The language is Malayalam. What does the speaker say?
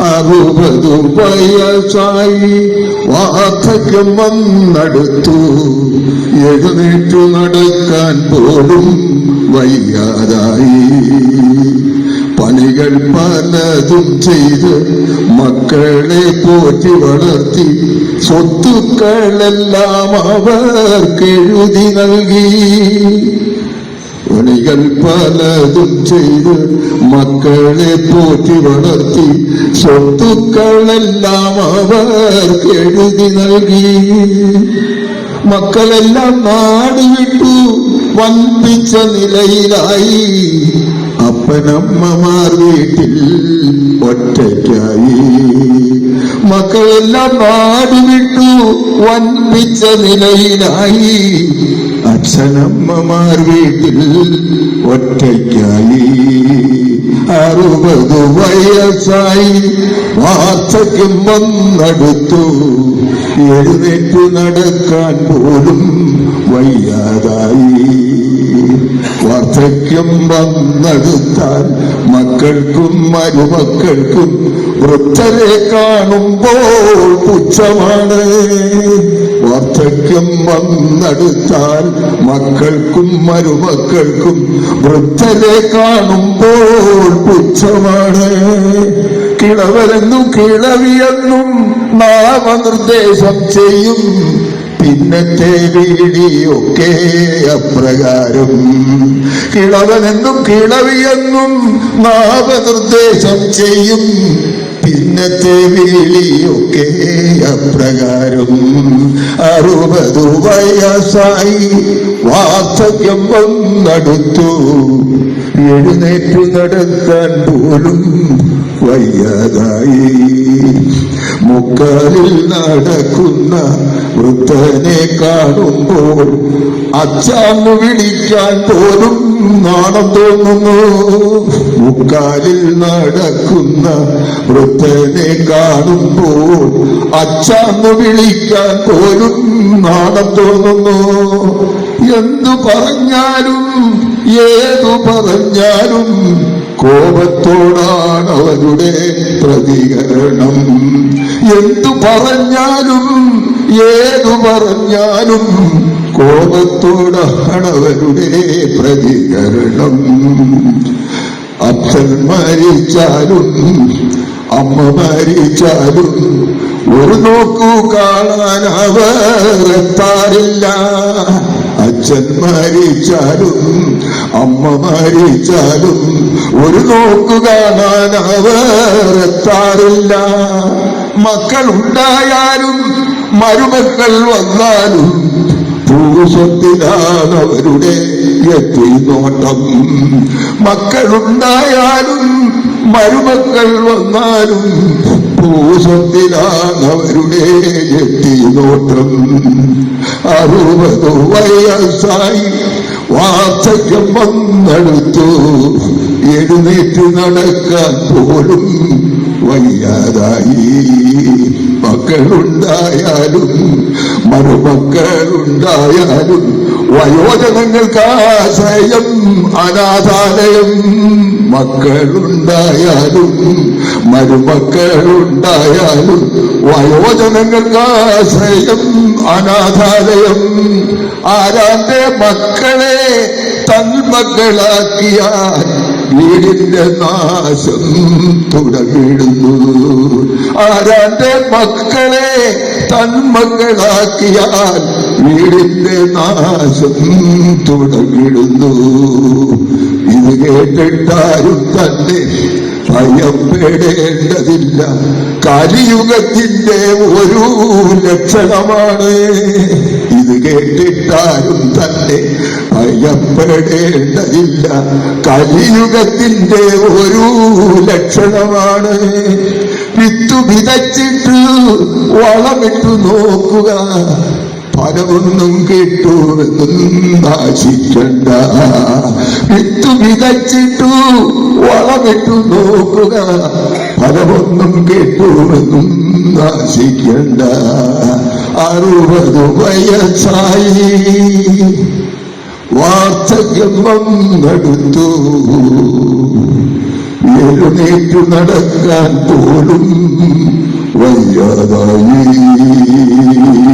അറുപതു വയസ്സായി വാർദ്ധക്യം വന്നടുത്തു. എഴുന്നേറ്റു നടക്കാൻ പോലും വയ്യാതായി. പണികൾ പലതും ചെയ്ത് മക്കളെ പോറ്റി വളർത്തി സ്വത്തുക്കളെല്ലാം അവർക്ക് എഴുതി നൽകി. പണികൾ പലതും ചെയ്ത് മക്കളെ പോറ്റി വളർത്തി. സ്വത്തുക്കളെല്ലാം അവർ എഴുതി നൽകി. മക്കളെല്ലാം നാട് വിട്ടു വൻപിച്ച നിലയിലായി. അപ്പനമ്മമാർ വീട്ടിൽ ഒറ്റയ്ക്കായി. മക്കളെല്ലാം നാട് വിട്ടു വൻപിച്ച നിലയിലായി. അച്ഛനമ്മമാർ വീട്ടിൽ ഒറ്റയ്ക്കായി അറുപത് വയസ്സായി വാർദ്ധക്യം വന്നടുത്തു എഴുന്നേറ്റ് നടക്കാൻ പോലും വാർദ്ധക്യം വന്നെടുത്താൽ മക്കൾക്കും മരുമക്കൾക്കും വൃദ്ധരെ കാണുമ്പോൾ പുച്ഛമാണ്. വാർദ്ധക്യം വന്നെടുത്താൽ മക്കൾക്കും മരുമക്കൾക്കും വൃദ്ധരെ കാണുമ്പോൾ പുച്ഛമാണ്. കിളവരെന്നും കിളവിയെന്നും നാമനിർദ്ദേശം ചെയ്യും. പിന്നത്തെ വീടിയൊക്കെ അപ്രകാരം. കിളവനെന്നും കിളവിയെന്നും നാമനിർദ്ദേശം ചെയ്യും. പിന്നത്തെ വിളിയൊക്കെ അപ്രകാരം അറുപതു വയസ്സായി വാർദ്ധക്യം വന്നടുത്തു. എഴുന്നേറ്റു നടക്കാൻ പോലും വയ്യാതായി. മുക്കാലിൽ നടക്കുന്ന വൃദ്ധനെ കാണുമ്പോൾ അച്ഛാന്ന് വിളിക്കാൻ പോലും നാണം തോന്നുന്നു. മുക്കാലിൽ നടക്കുന്ന വൃദ്ധനെ കാണുമ്പോൾ അച്ഛന്ന് വിളിക്കാൻ പോലും നാണം തോന്നുന്നു. എന്തു പറഞ്ഞാലും ഏതു പറഞ്ഞാലും കോപത്തോടാണ് അവരുടെ പ്രതികരണം. എന്തു പറഞ്ഞാലും ഏതു പറഞ്ഞാലും കോപത്തോടാണ് അവരുടെ പ്രതികരണം. അച്ഛൻ മരിച്ചാലും അമ്മ മരിച്ചാലും ഒരു നോക്കു കാണാൻ അവർ എത്താറില്ല. അച്ഛൻ മരിച്ചാലും അമ്മ മരിച്ചാലും ഒരു നോക്കു കാണാൻ അവർ എത്താറില്ല. മക്കളുണ്ടായാലും മരുമക്കൾ വന്നാലും പൂസത്തിലാണ് അവരുടെ എത്തി നോട്ടം മക്കളുണ്ടായാലും മരുമക്കൾ വന്നാലും പൂസത്തിലാണ് അവരുടെ എത്തി നോട്ടം അറുപത് വയസ്സായി വാർദ്ധക്യം വന്നെടുത്തു. എഴുന്നേറ്റ് നടക്കാൻ പോലും വയ്യാതായി. മക്കളുണ്ടായാലും മരുമക്കളുണ്ടായാലും വയോജനങ്ങൾക്ക് ആശ്രയം അനാഥാലയം. മക്കളുണ്ടായാലും മരുമക്കളുണ്ടായാലും വയോജനങ്ങൾക്ക് ആശ്രയം അനാഥാലയം. ആരാന്റെ മക്കളെ തന്മക്കളാക്കിയാൽ വീടിന്റെ നാശം തുടങ്ങിടുന്നു. ആരാന്റെ മക്കളെ തന്മകളാക്കിയാൽ വീടിന്റെ നാശം തുടങ്ങിടുന്നു. ഇത് കേട്ടിട്ടാരും തന്നെ ഭയപ്പെടേണ്ടതില്ല കലിയുഗത്തിന്റെ ഒരു ലക്ഷണമാണ് ഇത് കേട്ടിട്ടാരും തന്നെ ഭയപ്പെടേണ്ടതില്ല. കലിയുഗത്തിന്റെ ഒരു ലക്ഷണമാണ്. വിത്തു വിതച്ചിട്ട് വളമിട്ടു നോക്കുക. ഫലമൊന്നും കിട്ടുമെന്നും നാശിക്കണ്ട വിത്തു വിതച്ചിട്ടു വളമിട്ടു നോക്കുക. പലതൊന്നും കിട്ടുമെന്നും നാശിക്കണ്ട അറുപത് വയസ്സായി. വാർദ്ധക്യം വന്നെടുത്തു എഴുന്നേറ്റു നടക്കാൻ പോലും വയ്യാതായി.